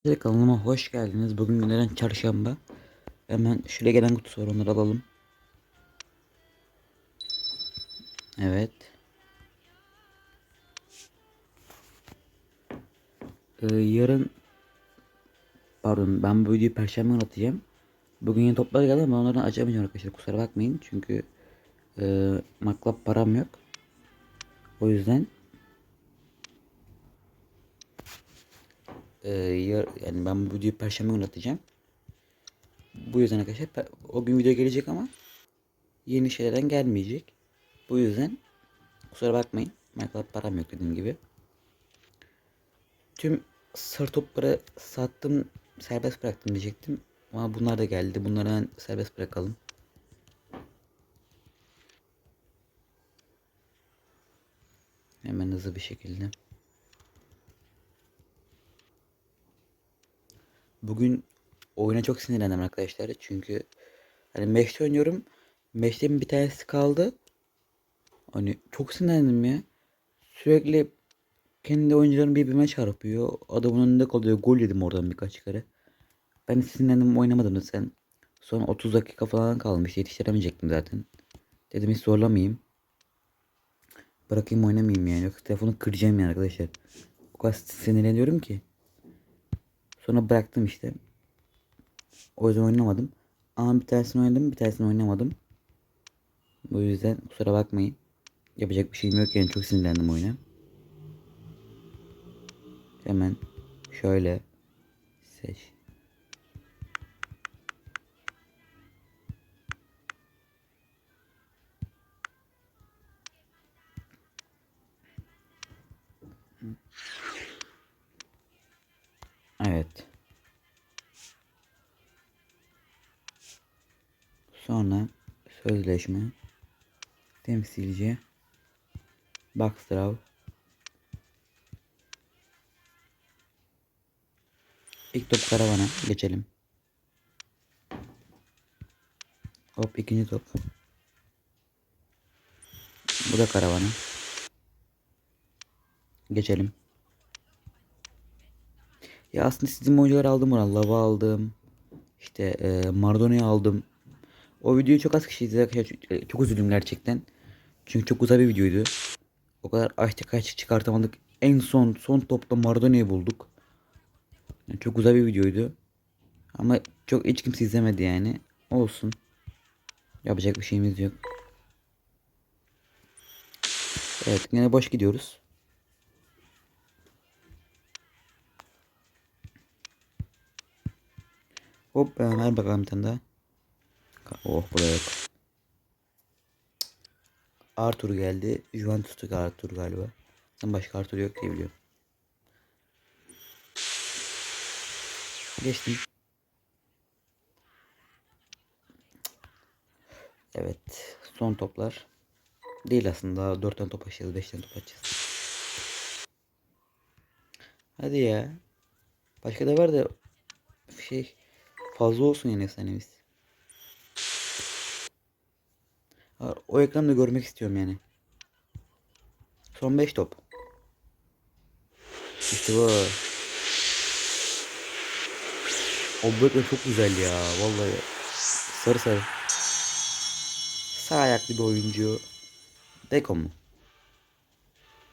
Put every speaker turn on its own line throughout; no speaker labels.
Arkadaşlar kanalıma hoş geldiniz. Bugün günlerden çarşamba. Hemen şuraya gelen kutusu var onları alalım. Evet. Ee, yarın pardon ben bu videoyu perşembe günü atacağım. Bugün yeni toplar geldi ama onlardan açamayacağım arkadaşlar kusura bakmayın. Çünkü e, maklap param yok. O yüzden e, yani ben bu videoyu perşembe günü atacağım. Bu yüzden arkadaşlar o gün video gelecek ama yeni şeylerden gelmeyecek. Bu yüzden kusura bakmayın. Maklap param yok dediğim gibi. Tüm sır topları sattım serbest bıraktım diyecektim. Ama bunlar da geldi. Bunları serbest bırakalım. Hemen hızlı bir şekilde. Bugün oyuna çok sinirlendim arkadaşlar. Çünkü hani meşte oynuyorum. Meştemin bir tanesi kaldı. Hani çok sinirlendim ya. Sürekli kendi oyuncularım birbirine çarpıyor. Adamın önünde kalıyor. Gol yedim oradan birkaç kere. Ben sinirlendim oynamadım da sen. Sonra 30 dakika falan kalmış. Yetiştiremeyecektim zaten. Dedim hiç zorlamayayım. Bırakayım oynamayayım yani. Yoksa telefonu kıracağım yani arkadaşlar. O kadar sinirleniyorum ki. Sonra bıraktım işte. O yüzden oynamadım. Ama bir tanesini oynadım bir tanesini oynamadım. Bu yüzden kusura bakmayın. Yapacak bir şeyim yok yani çok sinirlendim oyuna. Hemen şöyle seç. Evet. Sonra sözleşme temsilci Backstraw İlk top karavana geçelim. Hop ikinci top. Bu da karavana. Geçelim. Ya aslında sizin oyuncuları aldım ona. Lava aldım. İşte e, Maradona'yı aldım. O videoyu çok az kişi izledi. Çok, çok üzüldüm gerçekten. Çünkü çok güzel bir videoydu. O kadar açtık açtık çıkartamadık. En son son topta Maradona'yı bulduk. Yani çok güzel bir videoydu. Ama çok hiç kimse izlemedi yani. Olsun. Yapacak bir şeyimiz yok. Evet yine boş gidiyoruz. Hop ben ver bakalım bir tane daha. Oh bu da yok. Arthur geldi. Juventus'taki Arthur galiba. Başka Arthur yok diye biliyorum. Geçtim. Evet. Son toplar. Değil aslında. Daha 4 tane top açacağız. 5 tane top açacağız. Hadi ya. Başka da var da şey fazla olsun yine efsanemiz. O ekranı da görmek istiyorum yani. Son 5 top. İşte bu. O ekran çok güzel ya. Vallahi. Sarı sarı. Sağ ayaklı bir oyuncu. Beko mu?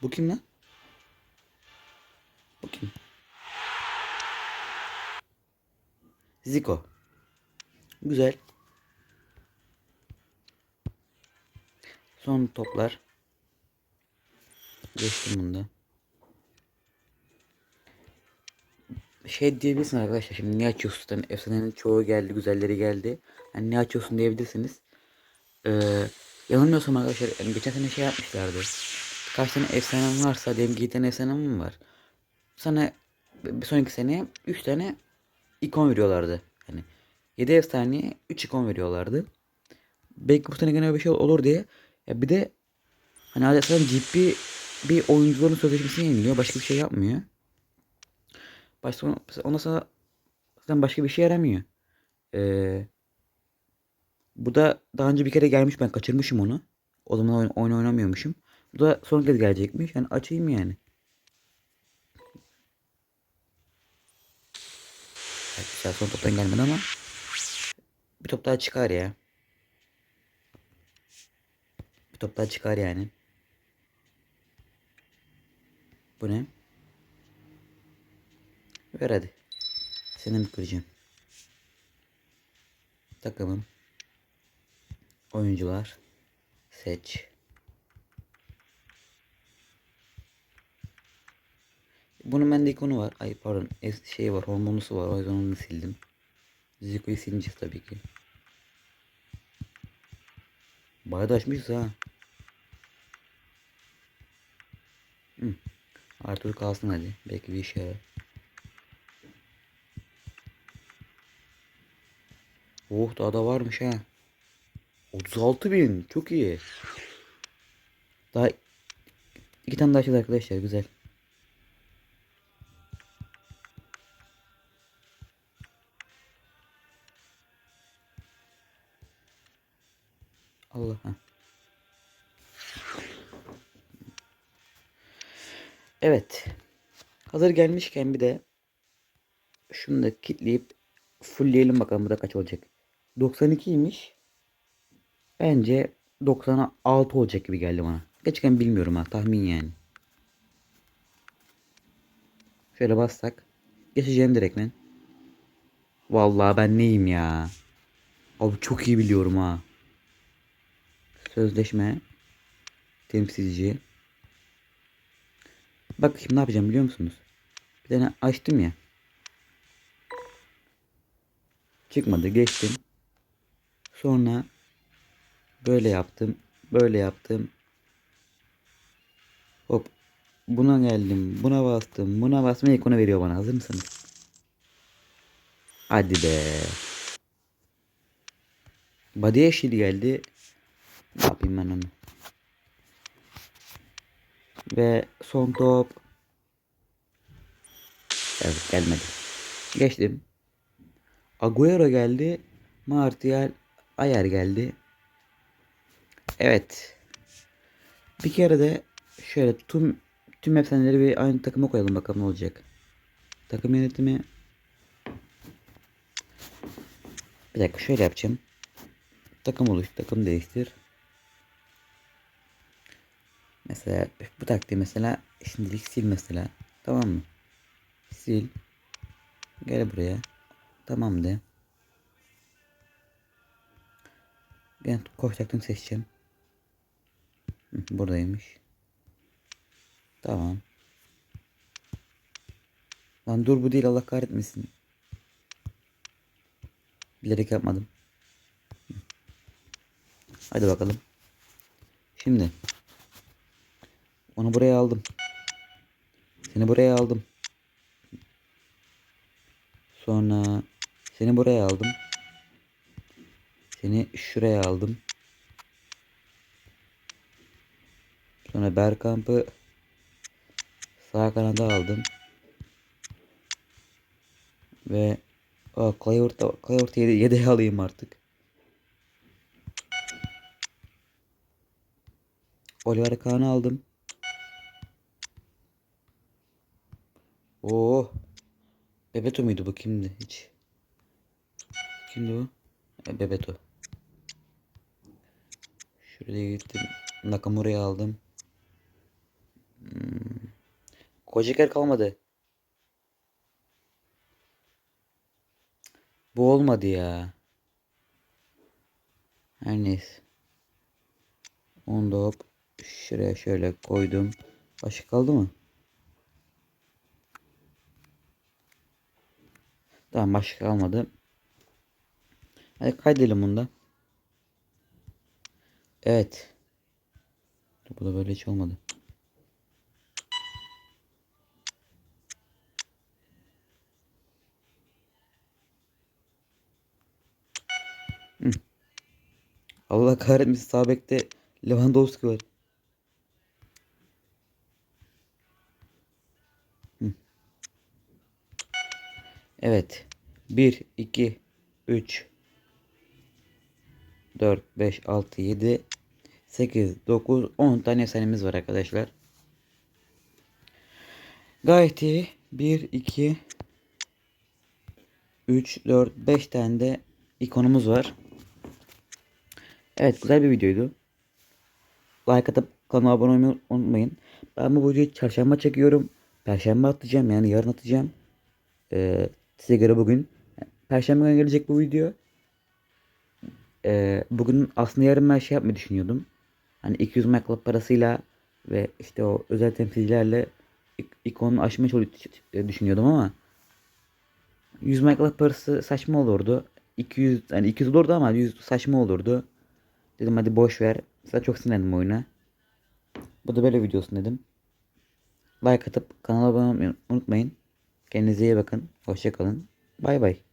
Bu kim lan? Bu kim? Zico. Güzel. Son toplar. Geçtim bunda. Şey diyebilirsin arkadaşlar şimdi niye açıyorsun? Yani efsanenin çoğu geldi, güzelleri geldi. Yani niye açıyorsun diyebilirsiniz. Ee, yanılmıyorsam arkadaşlar yani geçen sene şey yapmışlardı. Kaç tane efsanem varsa diyelim ki 7 tane efsanem var. Sana bir sonraki sene 3 tane ikon veriyorlardı. Hani 7 efsaneye 3 ikon veriyorlardı. Belki bu sene gene bir şey olur diye. Ya bir de hani adeta ciddi bir oyuncuların sözleşmesini yeniliyor. Başka bir şey yapmıyor. Başka ondan sonra zaten başka bir şey yaramıyor. Ee, bu da daha önce bir kere gelmiş ben kaçırmışım onu. O zaman oyun, oyun oynamıyormuşum. Bu da son kez gelecekmiş. Yani açayım yani. Güzel son toptan gelmedi ama bir top daha çıkar ya. Bir top daha çıkar yani. Bu ne? Ver hadi. Seni mi kıracağım? Takımım. Oyuncular. Seç. Bunun bende ikonu var. Ay pardon. Şey var. Hormonlusu var. O yüzden onu sildim. Zico'yu sileceğiz tabii ki. Bayağı da açmışız ha. Hı. Arthur kalsın hadi. Belki bir işe yarar. Oh daha da varmış ha. 36 bin. Çok iyi. Daha iki tane daha açacağız arkadaşlar. Güzel. Allah. ha. Evet. Hazır gelmişken bir de şunu da kilitleyip fullleyelim bakalım bu da kaç olacak. 92'ymiş. Bence 96 olacak gibi geldi bana. Gerçekten bilmiyorum ha tahmin yani. Şöyle bassak. Geçeceğim direkt ben. Vallahi ben neyim ya. Abi çok iyi biliyorum ha. Sözleşme. Temsilci. Bak şimdi ne yapacağım biliyor musunuz? Bir tane açtım ya. Çıkmadı geçtim. Sonra böyle yaptım. Böyle yaptım. Hop. Buna geldim. Buna bastım. Buna basma ikonu veriyor bana. Hazır mısınız? Hadi be. Body geldi. Ne yapayım ben onu? Ve son top. Evet gelmedi. Geçtim. Agüero geldi. Martial Ayer geldi. Evet. Bir kere de şöyle tüm tüm efsaneleri bir aynı takıma koyalım bakalım ne olacak. Takım yönetimi Bir dakika şöyle yapacağım. Takım oluş, takım değiştir. Mesela bu taktiği mesela şimdilik sil mesela. Tamam mı? Sil. Gel buraya. Tamam de. Ben koş takım seçeceğim. Buradaymış. Tamam. Lan dur bu değil Allah kahretmesin. Bilerek yapmadım. Hadi bakalım. Şimdi. Onu buraya aldım. Seni buraya aldım. Sonra seni buraya aldım. Seni şuraya aldım. Sonra Berkamp'ı sağ kanada aldım. Ve Aa, Clivert, Clivert yede yedeğe alayım artık. Oliver Kahn'ı aldım. Oo. Bebeto muydu bu kimdi hiç? Kimdi o? E, Bebeto. Şuraya gittim. Nakamura'yı aldım. Hmm. Kocaker kalmadı. Bu olmadı ya. Her neyse. Onu da hop şuraya şöyle koydum. Başka kaldı mı? Tamam başka kalmadı. Hadi kaydedelim bunu da. Evet. Bu da böyle hiç olmadı. Allah kahretmesin sağ bekte Lewandowski var. Evet. 1, 2, 3, 4, 5, 6, 7, 8, 9, 10 tane efsanemiz var arkadaşlar. Gayet iyi. 1, 2, 3, 4, 5 tane de ikonumuz var. Evet güzel bir videoydu. Like atıp kanala abone olmayı unutmayın. Ben bu videoyu çarşamba çekiyorum. Perşembe atacağım yani yarın atacağım. Ee, size göre bugün. Perşembe günü gelecek bu video. Ee, bugün aslında yarın ben şey yapmayı düşünüyordum. Hani 200 MacLab parasıyla ve işte o özel temsilcilerle ik- ikonu açmayı çok düşünüyordum ama 100 MacLab parası saçma olurdu. 200 hani 200 olurdu ama 100 saçma olurdu. Dedim hadi boş ver. Zaten çok sinirlendim oyuna. Bu da böyle videosun dedim. Like atıp kanala abone olmayı unutmayın. Kendinize iyi bakın. Hoşça kalın. Bay bay.